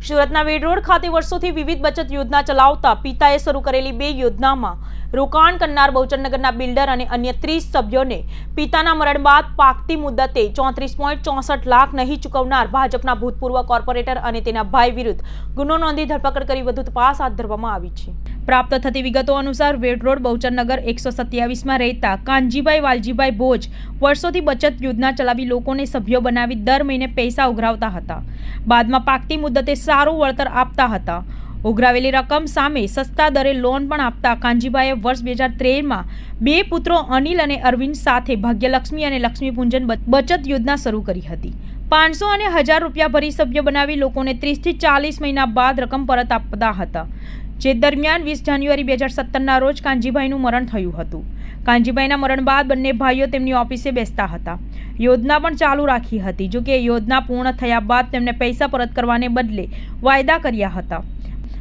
સુરતના વેડ રોડ ખાતે વર્ષોથી વિવિધ બચત યોજના ચલાવતા પિતાએ શરૂ કરેલી બે યોજનામાં રોકાણ કરનાર બહુચરનગરના બિલ્ડર અને અન્ય ત્રીસ સભ્યોને પિતાના મરણ બાદ પાકતી મુદ્દતે ચોત્રીસ ચોસઠ લાખ નહીં ચૂકવનાર ભાજપના ભૂતપૂર્વ કોર્પોરેટર અને તેના ભાઈ વિરુદ્ધ ગુનો નોંધી ધરપકડ કરી વધુ તપાસ હાથ ધરવામાં આવી છે. પ્રાપ્ત થતી વિગતો અનુસાર વેડ રોડ બહુચરનગર એકસો સત્યાવીસમાં રહેતા કાનજીભાઈ વાલજીભાઈ ભોજ વર્ષોથી બચત યોજના ચલાવી લોકોને સભ્યો બનાવી દર મહિને પૈસા ઉઘરાવતા હતા. બાદમાં પાકતી મુદ્દતે સારું વળતર આપતા હતા. ઉઘરાવેલી રકમ સામે સસ્તા દરે લોન પણ આપતા કાનજીભાઈએ વર્ષ બે હજાર તેરમાં બે પુત્રો અનિલ અને અરવિંદ સાથે ભાગ્યલક્ષ્મી અને લક્ષ્મીપૂંજન બચત યોજના શરૂ કરી હતી. પાંચસો અને હજાર રૂપિયા ભરી સભ્ય બનાવી લોકોને ત્રીસથી ચાલીસ મહિના બાદ રકમ પરત આપતા હતા, જે દરમિયાન વીસ જાન્યુઆરી બે હજાર સત્તરના રોજ કાનજીભાઈનું મરણ થયું હતું. કાનજીભાઈના મરણ બાદ બંને ભાઈઓ તેમની ઓફિસે બેસતા હતા. યોજના પણ ચાલુ રાખી હતી, જોકે યોજના પૂર્ણ થયા બાદ તેમને પૈસા પરત કરવાને બદલે વાયદા કર્યા હતા.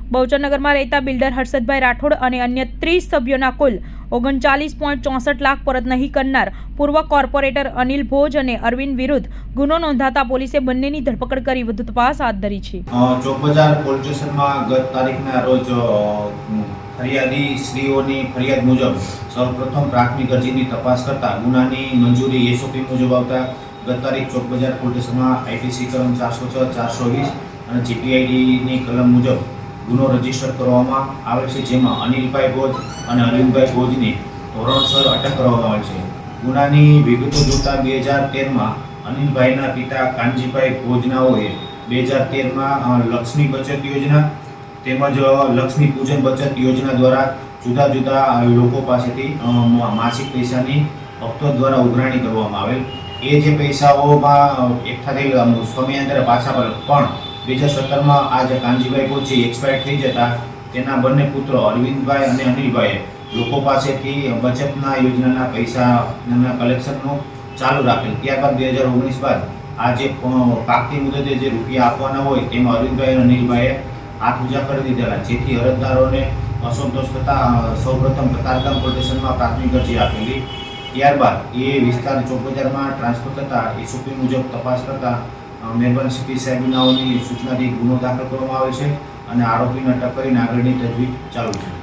બહુચરનગરમાં રહેતા બિલ્ડર હર્ષદભાઈ રાઠોડ અને અન્ય ત્રીસ સભ્યોના કુલ ઓગણચાલીસ પોઈન્ટ ચોસઠ લાખ પરત નહીં કરનાર પૂર્વ કોર્પોરેટર અનિલ ભોજ અને અરવિંદ વિરુદ્ધ ગુનો નોંધાતા પોલીસે બંનેની ધરપકડ કરી વધુ તપાસ હાથ ધરી છે. અ, પોલીસ સ્ટેશનમાં ગત તારીખના રોજ ફરિયાદી શ્રીઓની ફરિયાદ મુજબ સૌપ્રથમ પ્રાથમિક અરજીની તપાસ કરતા ગુનાની મંજૂરી એસઓપી મુજબ આવતા ગત તારીખ ચોક બજાર પોલીસ સ્ટેશનમાં આઈપીસી કલમ ચારસો છ ચારસો વીસ અને જીપીઆઈડીની કલમ મુજબ ગુનો રજિસ્ટર કરવામાં આવે છે, જેમાં અનિલભાઈ ભોજ અને અરવિંદભાઈ ભોજની ધોરણસર અટક કરવામાં આવે છે. ગુનાની વિગતો જોતા બે હજાર તેરમાં અનિલભાઈના પિતા કાનજીભાઈ ભોજનાઓએ બે હજાર તેરમાં લક્ષ્મી બચત યોજના તેમજ લક્ષ્મી પૂજન બચત યોજના દ્વારા જુદા જુદા લોકો પાસેથી માસિક પૈસાની ભક્તો દ્વારા ઉઘરાણી કરવામાં આવેલ. એ જે પૈસાઓમાં એકઠા થયેલા સમયાંતરે પાછા પણ બે હજાર સત્તરમાં આ જે કાનજીભાઈ કોચી એક્સપાયર થઈ જતા. તેના બંને પુત્રો અરવિંદભાઈ અને અનિલભાઈએ લોકો પાસેથી બચતના યોજનાના પૈસાના કલેક્શનનું ચાલુ રાખેલ. ત્યારબાદ બે હજાર ઓગણીસ બાદ આ જે પાકતી મુદતે જે રૂપિયા આપવાના હોય તેમાં અરવિંદભાઈ અને અનિલભાઈએ હાથ ઉજા કરી દીધેલા. જેથી અરજદારોને અસંતોષ થતા સૌપ્રથમ કતારગામ પોલીસ સ્ટેશનમાં પ્રાથમિક અરજી આપેલી. ત્યારબાદ એ વિસ્તાર ચોક બજારમાં ટ્રાન્સફર થતાં, એસઓપી મુજબ તપાસ કરતાં મહેરબાન સીપી સાહેબનાઓની સૂચનાથી ગુનો દાખલ કરવામાં આવે છે અને આરોપીને અટક કરીને આગળની તજવીજ ચાલુ છે.